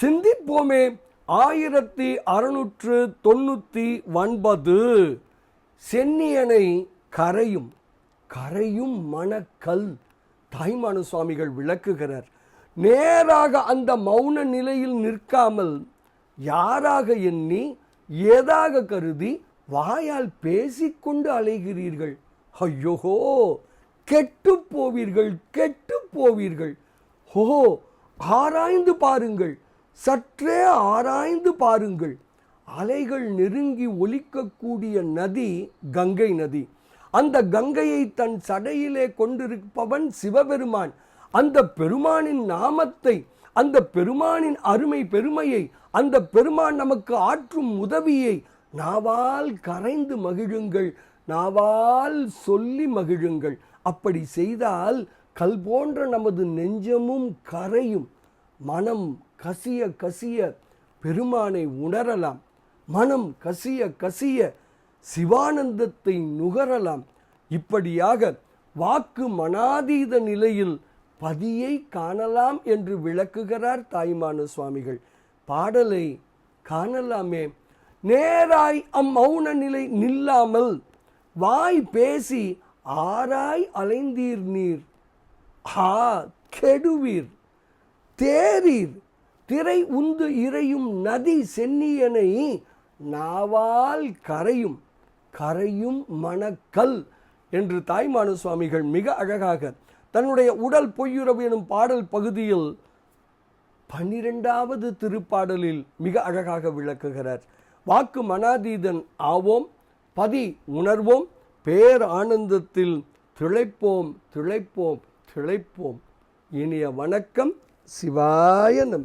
சிந்திப்போமே. ஆயிரத்தி அறுநூற்று தொண்ணூற்றி ஒன்பது சென்னியனை கரையும் கரையும் மணக்கல் தாய்மானு சுவாமிகள் விளக்குகிறார். நேராக அந்த மௌன நிலையில் நிற்காமல் யாராக எண்ணி ஏதாக கருதி வாயால் பேசிக்கொண்டு அலைகிறீர்கள். ஐயோஹோ! கெட்டு போவீர்கள் கெட்டு போவீர்கள். ஹோ ஆராய்ந்து பாருங்கள். சற்றே ஆராய்ந்து பாருங்கள். அலைகள் நெருங்கி ஒலிக்கக்கூடிய நதி கங்கை நதி. அந்த கங்கையை தன் சடையிலே கொண்டிருப்பவன் சிவபெருமான். அந்த பெருமானின் நாமத்தை அந்த பெருமானின் அருமை பெருமையை அந்த பெருமான் நமக்கு ஆற்றும் உதவியை நாவால் கரைந்து மகிழுங்கள் நாவால் சொல்லி மகிழுங்கள். அப்படி செய்தால் கல் போன்ற நமது நெஞ்சமும் கரையும். மனம் கசிய கசிய பெருமானை உணரலாம். மனம் கசிய கசிய சிவானந்தத்தை நுகரலாம். இப்படியாக வாக்கு மனாதீத நிலையில் பதியை காணலாம் என்று விளக்குகிறார் தாய்மான சுவாமிகள். பாடலை காணலாமே. நேராய் அம்மௌன நிலை நில்லாமல் வாய் பேசி ஆராய் அலைந்தீர் நீர். ஆ கெடுவீர். தேரீர் திரை உந்து இறையும் நதி சென்னியனை நாவால் கரையும் கரையும் மணக்கல் என்று தாய்மான சுவாமிகள் மிக அழகாக தன்னுடைய உடல் பொய்யுறவு எனும் பாடல் பகுதியில் பன்னிரெண்டாவது திருப்பாடலில் மிக அழகாக விளக்குகிறார். வாக்கு மனாதீதன் ஆவோம் பதி உணர்வோம் பேர் ஆனந்தத்தில் திளைப்போம் திளைப்போம் திளைப்போம். இனிய வணக்கம். சிவாய நம.